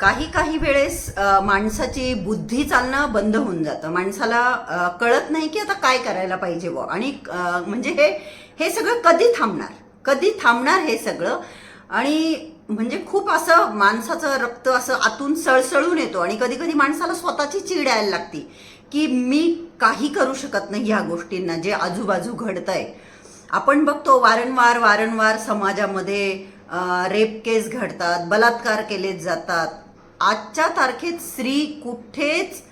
काही काही वेळेस माणसाची बुद्धी चालणं बंद होऊन जातं. माणसाला कळत नाही की आता काय करायला पाहिजे बुवा. आणि म्हणजे हे हे सगळं कधी थांबणार? कधी थांबणार हे सगळं? आणि म्हणजे खूप असं माणसाचं रक्त असं आतून सळसळून येतो. आणि कधी कधी माणसाला स्वतःची चीड यायला लागते की मी काही करू शकत नाही ह्या गोष्टींना जे आजूबाजू घडतंय. आपण बघतो वारंवार वारंवार समाजामध्ये रेप केस घडतात बलात्कार केले जातात. आजच्या तारखेत स्त्री कुठेच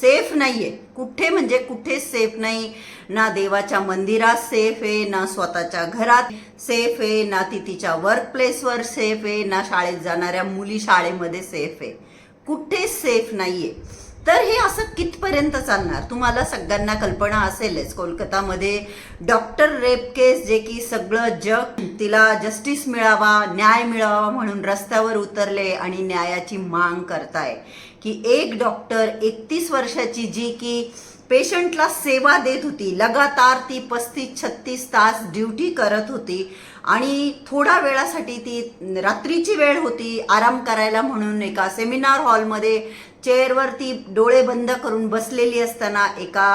सेफ नाहीये. कुठे म्हणजे कुठे सेफ नाही. ना देवाच्या मंदिरात सेफ आहे ना स्वतःच्या घरात सेफ आहे ना ती तिच्या वर्क प्लेसवर सेफ आहे ना शाळेत जाणाऱ्या मुली शाळेमध्ये सेफ आहे. कुठे सेफ नाहीये. तर हे असं कितपर्यंत चालणार? तुम्हाला सगळ्यांना कल्पना असेलच. कोलकातामध्ये डॉक्टर रेप केस जे की सगळं जग तिला जस्टिस मिळावा न्याय मिळावा म्हणून रस्त्यावर उतरले आणि न्यायाची मांग करताय. की एक डॉक्टर एकतीस वर्षाची जी की पेशंटला सेवा देत होती लगातार ती पस्तीस छत्तीस तास ड्युटी करत होती आणि थोडा वेळासाठी ती रात्रीची वेळ होती आराम करायला म्हणून एका सेमिनार हॉलमध्ये चेअरवरती डोळे बंद करून बसलेली असताना एका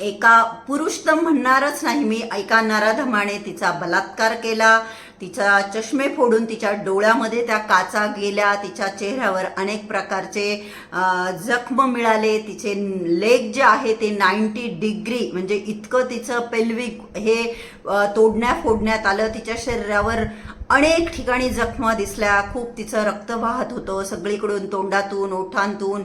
एका पुरुष तर म्हणणारच नाही. मी एका नराधमाने तिचा बलात्कार केला. तिचा चष्मे फोडून तिच्या डोळ्यामध्ये त्या काचा गेल्या. तिच्या चेहऱ्यावर अनेक प्रकारचे जखम मिळाले. तिचे लेग जे आहे ते नाईन्टी डिग्री म्हणजे इतकं तिचं पेल्विक हे तोडण्या फोडण्यात आलं. तिच्या शरीरावर अनेक ठिकाणी जखमा दिसल्या खूप तिचं रक्त वाहत होतं. सगळीकडून तोंडातून ओठांतून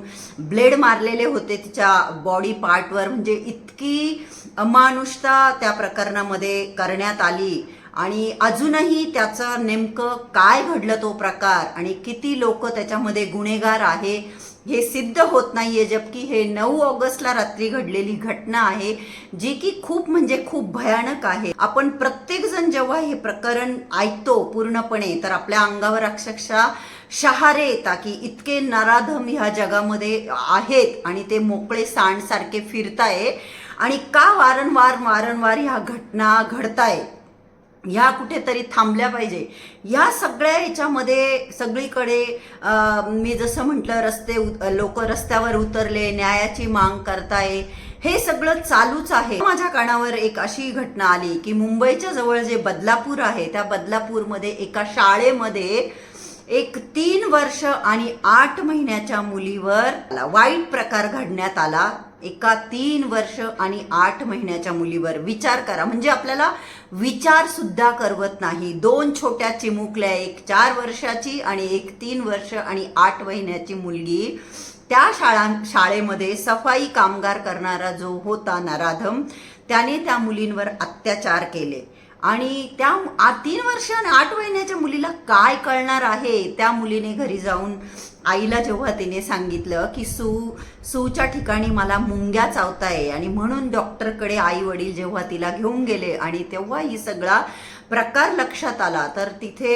ब्लेड मारलेले होते तिच्या बॉडी पार्टवर. म्हणजे इतकी अमानुषता त्या प्रकरणामध्ये करण्यात आली. आणि अजूनही त्याचं नेमकं काय घडलं तो प्रकार आणि किती लोक त्याच्यामध्ये गुन्हेगार आहे हे सिद्ध होत नाहीये जबकी हे नऊ ऑगस्टला रात्री घडलेली घटना आहे जी की खूप म्हणजे खूप भयानक आहे. आपण प्रत्येक जण जेव्हा हे प्रकरण ऐकतो पूर्णपणे तर आपल्या अंगावर अक्षरशः शहारे येतात की इतके नराधम ह्या जगामध्ये आहेत आणि ते मोकळे सांडसारखे फिरताय आणि का वारंवार वारंवार ह्या घटना घडताय ह्या कुठेतरी थांबल्या पाहिजे. ह्या सगळ्या ह्याच्यामध्ये सगळीकडे मी जसं म्हटलं रस्ते लोक रस्त्यावर उतरले न्यायाची मांग करताय हे सगळं चालूच आहे. माझ्या कानावर एक अशी घटना आली की मुंबईच्या जवळ जे बदलापूर आहे त्या बदलापूरमध्ये एका शाळेमध्ये एक तीन वर्ष आणि आठ महिन्याच्या मुलीवर वाईट प्रकार घडण्यात आला. एका तीन वर्ष आणि आठ महिन्याच्या मुलीवर विचार करा. म्हणजे आपल्याला विचार सुद्धा करवत नाही. दोन छोट्या चिमुकल्या एक चार वर्षाची आणि एक तीन वर्ष आणि आठ महिन्याची मुलगी. त्या शाळा शाळेमध्ये सफाई कामगार करणारा जो होता नराधम त्याने त्या मुलींवर अत्याचार केले. आणि त्या आ- तीन वर्ष आणि आठ महिन्याच्या मुलीला काय कळणार आहे? त्या मुलीने घरी जाऊन आईला जेव्हा तिने सांगितलं की सू सूच्या ठिकाणी मला मुंग्या चावताय. आणि म्हणून डॉक्टरकडे आई वडील जेव्हा तिला घेऊन गेले आणि तेव्हा ही सगळा प्रकार लक्षात आला तर तिथे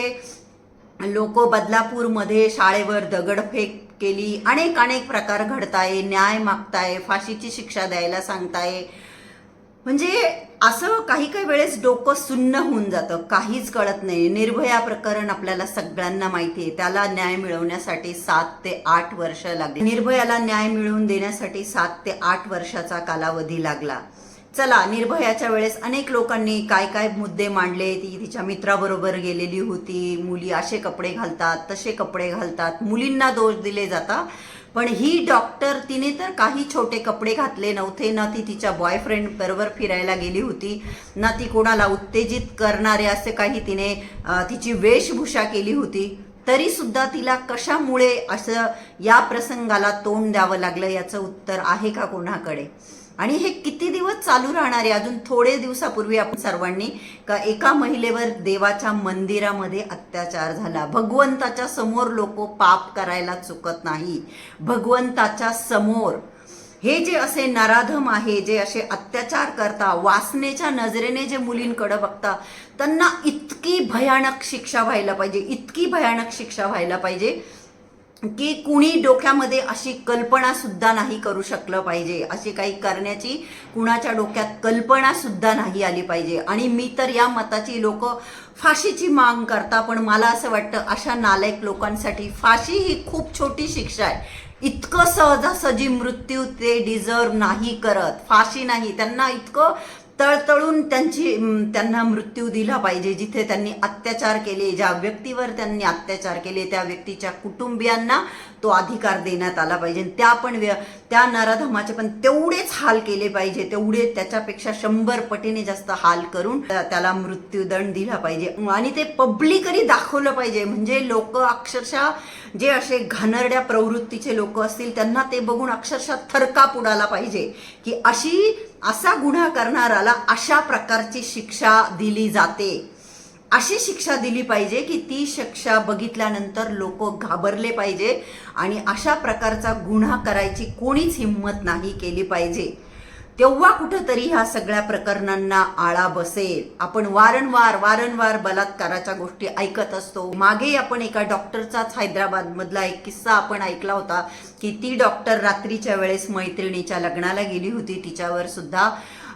लोक बदलापूरमध्ये शाळेवर दगडफेक केली अनेक अनेक प्रकार घडताय न्याय मागताय फाशीची शिक्षा द्यायला सांगताय. म्हणजे असं काही काही वेळेस डोकं सुन्न होऊन जातं काहीच कळत नाही. निर्भया प्रकरण आपल्याला सगळ्यांना माहिती आहे. त्याला न्याय मिळवण्यासाठी सात ते आठ वर्ष लागले. निर्भयाला न्याय मिळवून देण्यासाठी सात ते आठ वर्षाचा कालावधी लागला. चला निर्भयाच्या वेळेस अनेक लोकांनी काय काय मुद्दे मांडले. ती तिच्या मित्राबरोबर गेलेली होती. मुली असे कपडे घालतात तसे कपडे घालतात. मुलींना दोष दिले जातात पण ही डॉक्टर तिने तर काही छोटे कपडे घातले नव्हते. ना ती तिच्या बॉयफ्रेंड बरोबर फिरायला गेली होती. ना ती कोणाला उत्तेजित करणारे असे काही तिने तिची वेशभूषा केली होती. तरी सुद्धा तिला कशामुळे असं या प्रसंगाला तोंड द्यावं लागलं याचं उत्तर आहे का कोणाकडे? आणि हे किती दिवस चालू राहणार आहे? अजून थोडे दिवसापूर्वी आपण सर्वांनी का एका महिलेवर देवाच्या मंदिरामध्ये अत्याचार झाला. भगवंताच्या समोर लोक पाप करायला चुकत नाही. भगवंताच्या समोर. हे जे असे नराधम आहे जे असे अत्याचार करता वासनेच्या नजरेने जे मुलींकडे बघता त्यांना इतकी भयानक शिक्षा व्हायला पाहिजे इतकी भयानक शिक्षा व्हायला पाहिजे की कुणी डोक्यामध्ये अशी कल्पना सुद्धा नाही करू शकलं पाहिजे. अशी काही करण्याची कुणाच्या डोक्यात कल्पना सुद्धा नाही आली पाहिजे. आणि मी तर या मताची लोक फाशीची माग करता पण मला असं वाटतं अशा नालायक लोकांसाठी फाशी ही खूप छोटी शिक्षा आहे. इतकं सहजासहजी मृत्यू ते डिझर्व नाही करत. फाशी नाही. त्यांना इतकं तळतळून त्यांची त्यांना मृत्यू दिला पाहिजे जिथे त्यांनी अत्याचार केले ज्या व्यक्तीवर त्यांनी अत्याचार केले त्या व्यक्तीच्या कुटुंबियांना तो अधिकार देण्यात आला पाहिजे. त्या पण व्य- त्या नराधमाचे पण तेवढेच हाल केले पाहिजे तेवढे त्याच्यापेक्षा शंभर पटीने जास्त हाल करून त्याला मृत्यूदंड दिला पाहिजे. आणि ते पब्लिकली दाखवलं पाहिजे. म्हणजे लोक अक्षरशः जे असे घाणरड्या प्रवृत्तीचे लोक असतील त्यांना ते बघून अक्षरशः थरकाप उडाला पाहिजे की अशी असा गुन्हा करणाराला अशा प्रकारची शिक्षा दिली जाते. अशी शिक्षा दिली पाहिजे की ती शिक्षा बघितल्यानंतर लोक घाबरले पाहिजे आणि अशा प्रकारचा गुन्हा करायची कोणीच हिंमत नाही केली पाहिजे. तेव्हा कुठंतरी ह्या सगळ्या प्रकरणांना आळा बसेल. आपण वारंवार वारंवार बलात्काराच्या गोष्टी ऐकत असतो. मागे आपण एका डॉक्टरचाच हैदराबाद मधला एक किस्सा आपण ऐकला होता की ती डॉक्टर रात्रीच्या वेळेस मैत्रिणीच्या लग्नाला गेली होती. तिच्यावर सुद्धा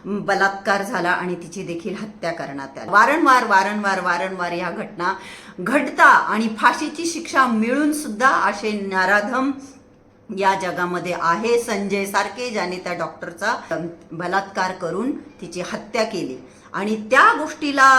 बलात्कार झाला आणि तिची देखील हत्या करण्यात आली. वारंवार वारंवार वारंवार ह्या घटना घडता आणि फाशीची शिक्षा मिळून सुद्धा असे नाराधम या जगामध्ये आहे संजय सारखे ज्याने त्या डॉक्टरचा बलात्कार करून तिची हत्या केली. आणि त्या गोष्टीला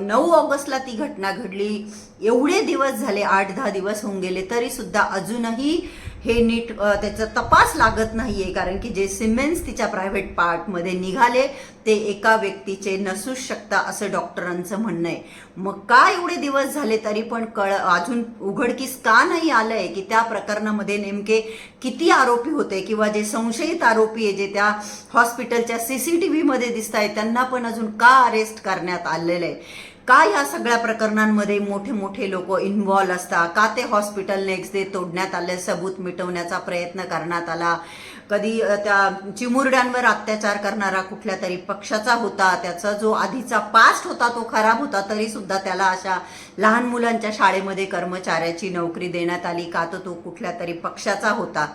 नऊ ऑगस्टला ती घटना घडली. एवढे दिवस झाले आठ दहा दिवस होऊन गेले तरी सुद्धा अजूनही हे नीट त्याचा तपास लागत नाहीये कारण की जे सिमेंट्स तिच्या प्रायव्हेट पार्टमध्ये निघाले ते एका व्यक्तीचे नसूच शकता असं डॉक्टरांचं म्हणणं आहे. मग का एवढे दिवस झाले तरी पण कळ अजून उघडकीस का नाही आलंय की त्या प्रकरणामध्ये नेमके किती आरोपी होते किंवा जे संशयित आरोपी आहे जे त्या हॉस्पिटलच्या सीसीटीव्ही मध्ये दिसत आहेत त्यांना पण अजून का अरेस्ट करण्यात आलेलं आहे? का ह्या सगळ्या प्रकरणांमध्ये मोठे मोठे लोक इन्व्हॉल्व असतात? का ते हॉस्पिटल नेक्स्ट डे तोडण्यात आले सबूत मिटवण्याचा प्रयत्न करण्यात आला? कधी त्या चिमुरड्यांवर अत्याचार करणारा कुठल्या तरी पक्षाचा होता? त्याचा जो आधीचा पास्ट होता तो खराब होता तरी सुद्धा त्याला अशा लहान मुलांच्या शाळेमध्ये कर्मचाऱ्याची नोकरी देण्यात आली का तर तो कुठल्या तरी पक्षाचा होता?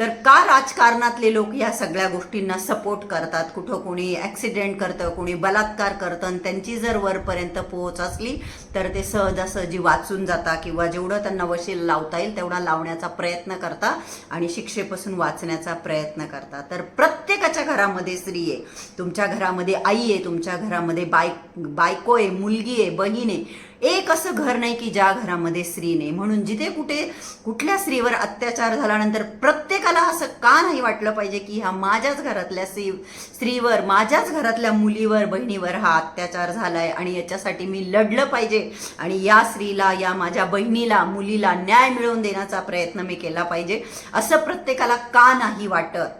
तर का राजकारणातले लोक या सगळ्या गोष्टींना सपोर्ट करतात? कुठं कोणी ॲक्सिडेंट करतं कोणी बलात्कार करतं आणि त्यांची जर वरपर्यंत पोहोच असली तर ते सहजासहजी वाचून जाता किंवा जेवढं त्यांना वशील लावता येईल तेवढा लावण्याचा प्रयत्न करता आणि शिक्षेपासून वाचण्याचा प्रयत्न करता. तर प्रत्येकाच्या घरामध्ये स्त्री आहे. तुमच्या घरामध्ये आई आहे तुमच्या घरामध्ये बाय बायको आहे मुलगी आहे बहीण आहे. एक असं घर नाही की ज्या घरामध्ये स्त्री नाही. म्हणून जिथे कुठे कुठल्या स्त्रीवर अत्याचार झाल्यानंतर प्रत्येकाला असं का नाही वाटलं पाहिजे की ह्या माझ्याच घरातल्या स्त्री स्त्रीवर माझ्याच घरातल्या मुलीवर बहिणीवर हा अत्याचार झालाय आणि याच्यासाठी मी लढलं पाहिजे आणि या स्त्रीला या माझ्या बहिणीला मुलीला न्याय मिळवून देण्याचा प्रयत्न मी केला पाहिजे असं प्रत्येकाला का नाही वाटत?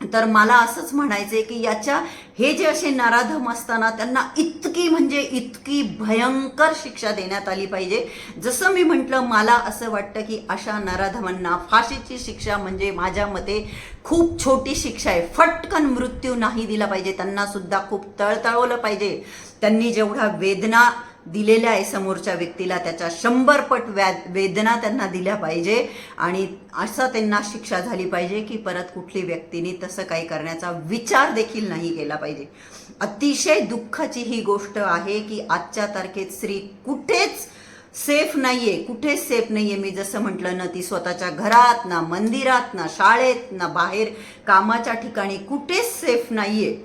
तर मला असंच म्हणायचंय की याच्या हे जे असे नराधम असताना त्यांना इतकी म्हणजे इतकी भयंकर शिक्षा देण्यात आली पाहिजे. जसं मी म्हटलं मला असं वाटतं की अशा नराधमांना फाशीची शिक्षा म्हणजे माझ्या मते खूप छोटी शिक्षा आहे. फटकन मृत्यू नाही दिला पाहिजे. त्यांना सुद्धा खूप तळतळवलं पाहिजे. त्यांनी जेवढा वेदना दिलेल्या आहे समोरच्या व्यक्तीला. त्याच्या शंभर पट व्या वेदना त्यांना दिल्या पाहिजे. आणि असं त्यांना शिक्षा झाली पाहिजे की परत कुठली व्यक्तीने तसं काही करण्याचा विचार देखील नाही केला पाहिजे. अतिशय दुःखाची ही गोष्ट आहे की आजच्या तारखेत स्त्री कुठेच सेफ नाहीये कुठेच सेफ नाहीये. मी जसं म्हटलं ना ती स्वतःच्या घरात ना मंदिरात ना शाळेत ना बाहेर कामाच्या ठिकाणी कुठेच सेफ नाहीये.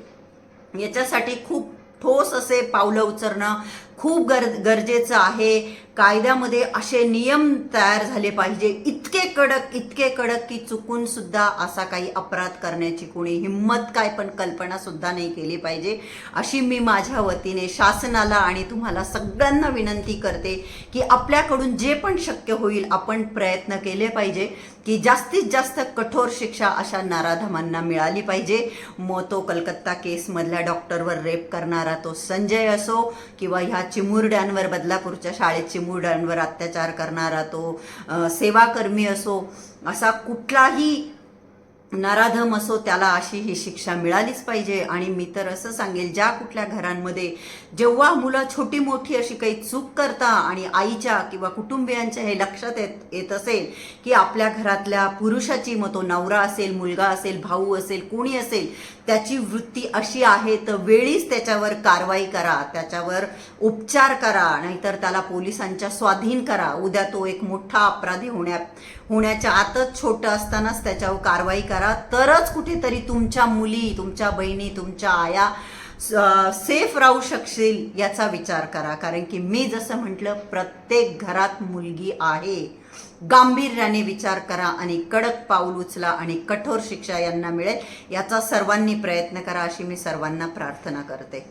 याच्यासाठी खूप ठोस असे पावलं उचलणं खूप गर गरजेचं आहे. कायद्यामध्ये असे नियम तयार झाले पाहिजे. इतके कडक इतके कडक की चुकून सुद्धा असा काही अपराध करण्याची कोणी हिंमत काय पण कल्पना सुद्धा नाही केली पाहिजे. अशी मी माझ्या वतीने शासनाला आणि तुम्हाला सगळ्यांना विनंती करते की आपल्याकडून जे पण शक्य होईल आपण प्रयत्न केले पाहिजे की जास्तीत जास्त कठोर शिक्षा अशा नाराधमांना मिळाली पाहिजे. मग तो कलकत्ता केसमधल्या डॉक्टरवर रेप करणारा तो संजय असो किंवा ह्या चिमुरड्यांवर बदलापूरच्या शाळेत चिमुरड्यांवर अत्याचार करणारा तो सेवाकर्मी असो असा कुठलाही नराधम असो त्याला अशी ही शिक्षा मिळालीच पाहिजे. आणि मी तर असं सांगेल ज्या कुठल्या घरांमध्ये जेव्हा मुलं छोटी मोठी अशी काही चूक करता आणि आईच्या किंवा कुटुंबियांच्या हे लक्षात येत येत असेल की आपल्या घरातल्या पुरुषाची मग तो नवरा असेल मुलगा असेल भाऊ असेल कोणी असेल त्याची वृत्ती अशी आहे तर वेळीच त्याच्यावर कारवाई करा त्याच्यावर उपचार करा नाहीतर त्याला पोलिसांच्या स्वाधीन करा. उद्या तो एक मोठा अपराधी होण्या होण्याच्या आतच छोटं असतानाच त्याच्यावर कारवाई करा. तरच कुठेतरी तुमच्या मुली तुमच्या बहिणी तुमच्या आया सेफ राहू शकशील याचा विचार करा. कारण की मी जसं म्हटलं प्रत्येक घरात मुलगी आहे. गांभीर्याने विचार करा आणि कडक पाऊल उचला आणि कठोर शिक्षा यांना मिळेल याचा सर्वांनी प्रयत्न करा अशी मी सर्वांना प्रार्थना करते.